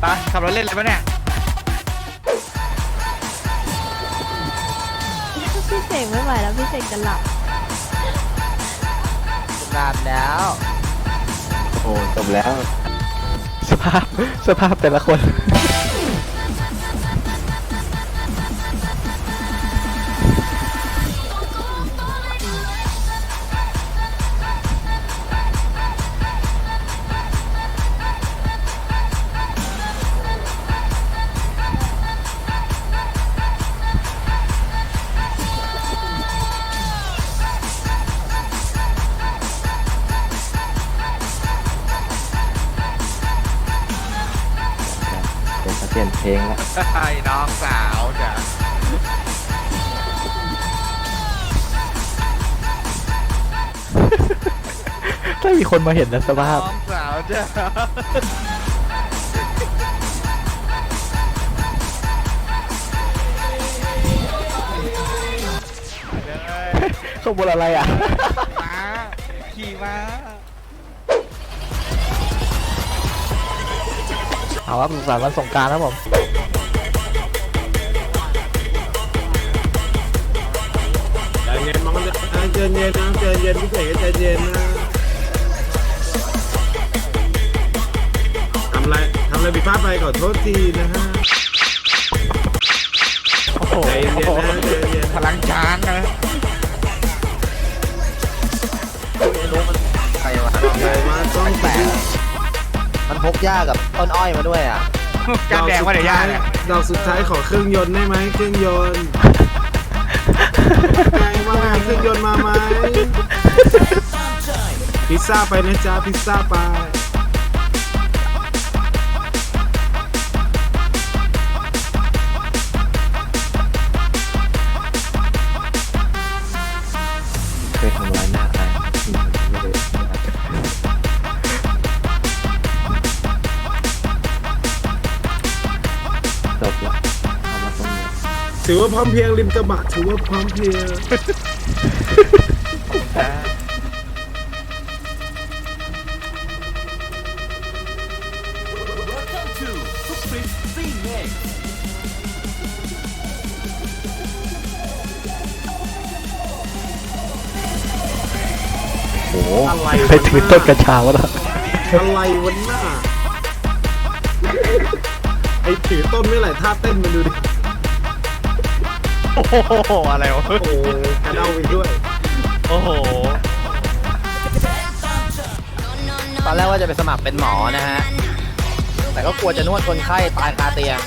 ไปขับรถเล่นเลยปะเนี่ยพี่เสกไม่ไหวแล้วพี่เสกจะหลับนานแล้ว โอ้จบแล้ว สภาพ สภาพแต่ละคน เปลี่ยนเพลงละไอ้น้องสาวจ้ะถ้ามีคนมาเห็นนะสภาพ น้องสาวจ้ะขบวนอะไรอะ ม้าขี่ม้า เอาว่าสุขสันต์วันสงกรารครับผมใจเย็นมันก็จะใจเย็นนะใจเย็นพี่เสกก็ใจเย็นนะทำอะไรทำอะไรผิดพลาดไปขอโทษทีนะฮะโอ้โหใจเย็นนะใจเย็นพลังช้างนะ มันพกหญ้ากับต้นอ้อยมาด้วยอะจานแดงว่าเดี๋ยวย่าเนี่ยดอกสุดท้ายขอเครื่องยนต์ได้ไหมเครื่องยนต์ไงว่าไงเครื่องยนต์มาไหมพิซซ่าไปนะจ๊ะพิซซ่าไป ถือว่าพร้อมเพรียงริมกระบะถือว่าพร้อมเพรียงโอ้โหอะไรไปถือต้นกัญชาวะล่ะอะไรวันหน้าไอ้ถือต้นไม่ไหลท่าเต้นมาดูดิ โอ้โห อะไรวะ โอ้โหกระเด้าไปด้วย โอ้โห ตอนแรกว่าจะไปสมัครเป็นหมอนะฮะ แต่ก็กลัวจะนวดคนไข้ตายคาเตียง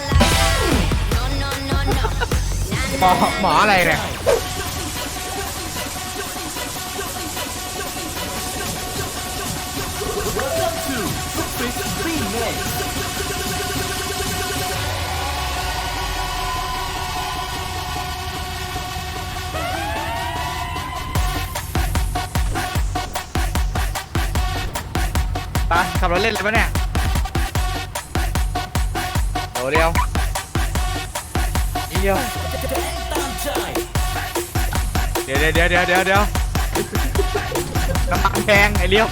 หมอหมออะไรเนี่ย ไปขับรถเล่นเลยปะเนี่ยโดเดียวเดียวเดี๋ยวเดี๋ยวเดี๋ยวเดี๋ยวเดี๋ยวเดี๋ยวน้ำมันแพงไอ้เลี้ยว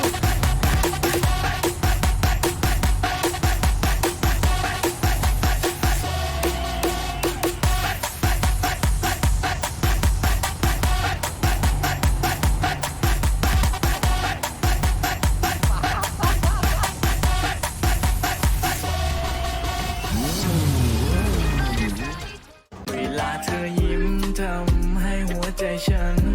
เ